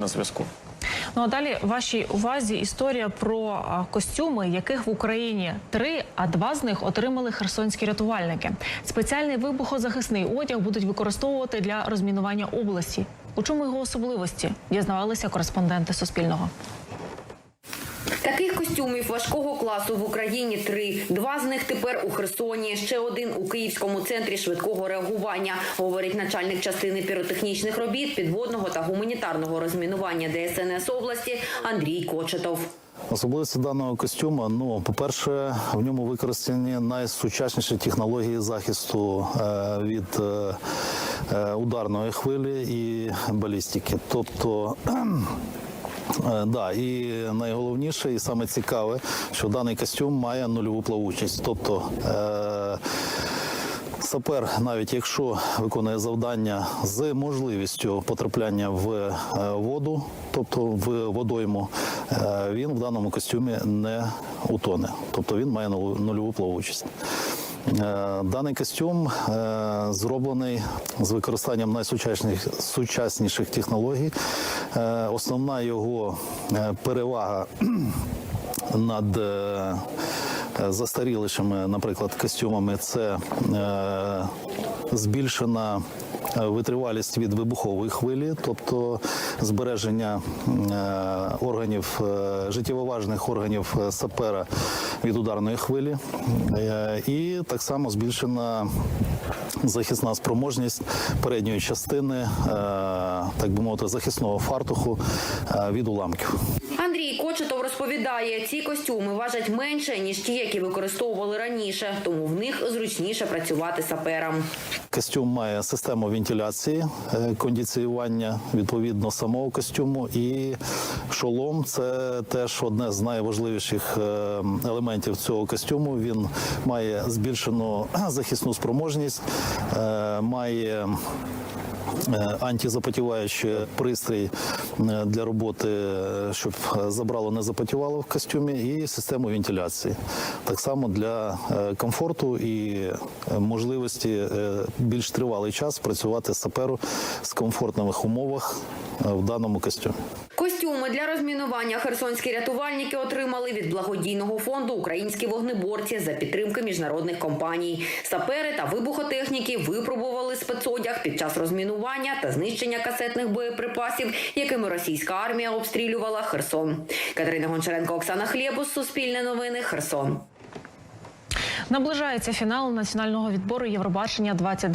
на зв'язку. Ну а далі вашій увазі історія про костюми, яких в Україні три, а два з них отримали херсонські рятувальники. Спеціальний вибухозахисний одяг будуть використовувати для розмінування області. У чому його особливості? Дізнавалися кореспонденти Суспільного. Таких костюмів важкого класу в Україні три. Два з них тепер у Херсоні. Ще один у Київському центрі швидкого реагування, говорить начальник частини піротехнічних робіт, підводного та гуманітарного розмінування ДСНС області Андрій Кочетов. Особливості даного костюму, ну, по-перше, в ньому використані найсучасніші технології захисту е, від е, е, ударної хвилі і балістики. Тобто. Е, Да, і найголовніше, і саме цікаве, що даний костюм має нульову плавучість. Тобто е, сапер, навіть якщо виконує завдання з можливістю потрапляння в е, воду, тобто в водойму, е, він в даному костюмі не утоне. Тобто він має нульову плавучість. Е, Даний костюм е, зроблений з використанням найсучасніших сучасніших технологій. Е, Основна його перевага над застарілишими, наприклад, костюмами це збільшена витривалість від вибухової хвилі, тобто збереження е, органів е, життєвоважних органів е, сапера від ударної хвилі, Е, і так само збільшена захисна спроможність передньої частини, е, так би мовити, захисного фартуху е, від уламків. Андрій Кочетов розповідає, ці костюми важать менше ніж ті, які використовували раніше, тому в них зручніше працювати саперам. Костюм має систему вентиляції, е, кондиціювання відповідно самого костюму, і шолом це теж одне з найважливіших е, елементів цього костюму. Він має збільшену захисну спроможність, е, має антизапотіваючий пристрій для роботи, щоб забрало не запотівало в костюмі, і систему вентиляції. Так само для е, комфорту і е, можливості е, більш тривалий час працювати саперу з комфортних умовах е, в даному костюмі. Костюми для розмінування херсонські рятувальники отримали від благодійного фонду Українські вогнеборці за підтримки міжнародних компаній. Сапери та вибухотехніки випробували спецодяг під час розмінування та знищення касетних боєприпасів, якими російська армія обстрілювала Херсон. Катерина Гончаренко, Оксана Хлєбус, Суспільне новини, Херсон. Наближається фінал національного відбору Євробачення 2020